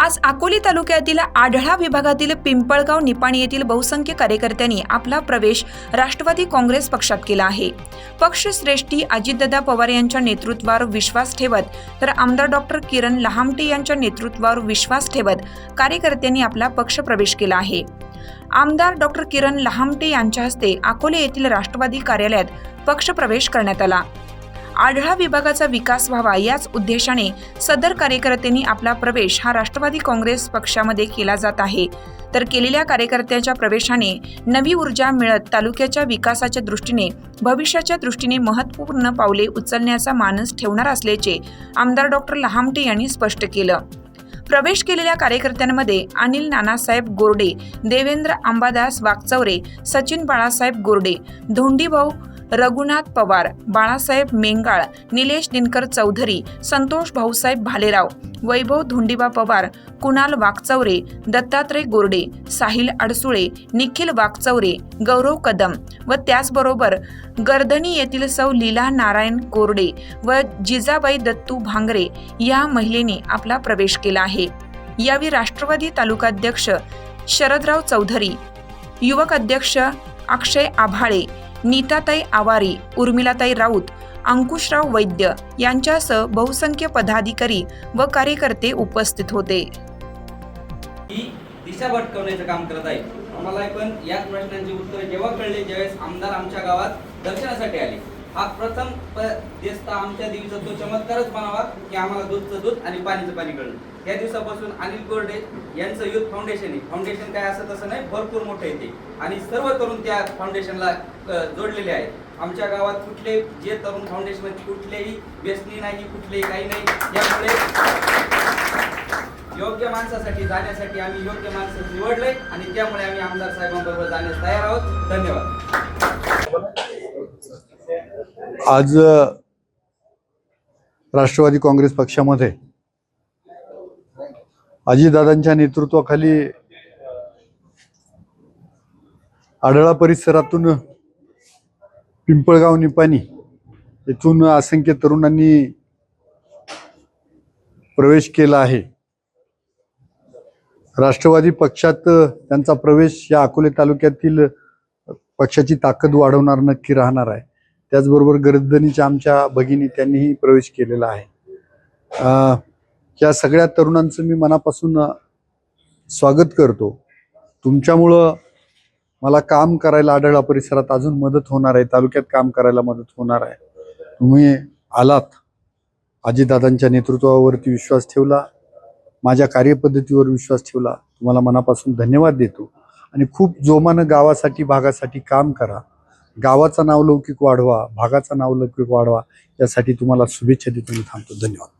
आज अकोली तालुक्यातील आढळा विभागातील पिंपळगाव निपाणी येथील बहुसंख्य कार्यकर्त्यांनी आपला प्रवेश राष्ट्रवादी काँग्रेस पक्षात केला आहे. पक्षश्रेष्ठी अजितदादा पवार यांच्या नेतृत्वावर विश्वास ठेवत तर आमदार डॉक्टर किरण लहामटे यांच्या नेतृत्वावर विश्वास ठेवत कार्यकर्त्यांनी आपला पक्ष प्रवेश केला आहे. आमदार डॉक्टर किरण लहामटे यांच्या हस्ते अकोले येथील राष्ट्रवादी कार्यालयात पक्षप्रवेश करण्यात आला. आढळा विभागाचा विकास व्हावा याच उद्देशाने सदर कार्यकर्त्यांनी आपला प्रवेश हा राष्ट्रवादी काँग्रेस पक्षामध्ये केला जात आहे. तर केलेल्या कार्यकर्त्यांच्या प्रवेशाने नवी ऊर्जा मिळत तालुक्याच्या विकासाच्या दृष्टीने भविष्याच्या दृष्टीने महत्त्वपूर्ण पावले उचलण्याचा मानस ठेवणार असल्याचे आमदार डॉक्टर लहामटे यांनी स्पष्ट केलं. प्रवेश केलेल्या कार्यकर्त्यांमध्ये अनिल नानासाहेब गोरडे देवेंद्र आंबादास वागचौरे सचिन बाळासाहेब गोरडे धोंडीभाऊ रघुनाथ पवार बाळासाहेब मेंगाळ निलेश दिनकर चौधरी संतोष भाऊसाहेब भालेराव वैभव धुंडीबा पवार कुणाल वाकचौरे दत्तात्रय गोरडे साहिल अडसुळे निखिल वाकचौरे गौरव कदम व त्याचबरोबर गर्दनी येथील सौ लीला नारायण कोरडे व जिजाबाई दत्तू भांगरे या महिलेने आपला प्रवेश केला आहे. यावेळी राष्ट्रवादी तालुकाध्यक्ष शरदराव चौधरी युवक अध्यक्ष अक्षय आभाळे नीताताई आवारी उर्मिलाताई राऊत अंकुशराव वैद्य यांच्यासह बहुसंख्य पदाधिकारी व कार्यकर्ते उपस्थित होते. ही दिशा भटकवण्याचं काम करत आहे. आम्हाला पण याच प्रश्नांची उत्तर जेव्हा कळले ज्यावेळेस आमदार आमच्या गावात दर्शनासाठी आले. हा प्रथम देशता दिसता आमच्या देवीचा तो चमत्कारच म्हणावा की आम्हाला दूधचं दूध आणि पाणीचं पाणी कळलं. या दिवसापासून अनिल कोरडे यांचं युथ फाउंडेशन आहे. फाउंडेशन काय असं तसं नाही भरपूर मोठं येते आणि सर्व तरुण त्या फाउंडेशनला जोडलेले आहेत. आमच्या गावात कुठले जे तरुण फाउंडेशन कुठलेही व्यसनी नाही कुठलेही काही नाही यामुळे योग्य माणसासाठी जाण्यासाठी आम्ही योग्य माणसं निवडले आणि त्यामुळे आम्ही आमदार साहेबांबरोबर जाण्यास तयार आहोत. धन्यवाद. आज राष्ट्रवादी काँग्रेस पक्षामध्ये अजितदादांच्या नेतृत्वाखाली आढळा परिसरातून पिंपळगाव निपाणी येथून असंख्य तरुणांनी प्रवेश केला आहे. राष्ट्रवादी पक्षात त्यांचा प्रवेश या अकोले तालुक्यातील पक्षाची ताकद वाढवणार नक्की राहणार आहे. त्याचबरोबर गर्दनीच्या आमच्या भगिनी त्यांनीही प्रवेश केलेला आहे. या सगळ्या तरुणांचं मी मनापासून स्वागत करतो. तुमच्यामुळं मला काम करायला आढळा परिसरात अजून मदत होणार आहे तालुक्यात काम करायला मदत होणार आहे. तुम्ही आलात. आजीदादांच्या नेतृत्वावरती विश्वास ठेवला. माझ्या कार्यपद्धतीवर विश्वास ठेवला. तुम्हाला मनापासून धन्यवाद देतो. आणि खूप जोमानं गावासाठी भागासाठी काम करा. गावाचा नावलौकिक वाढवा भागाचा नावलौकिक वाढवा यासाठी तुम्हाला शुभेच्छा देतो मी थांबतो. धन्यवाद.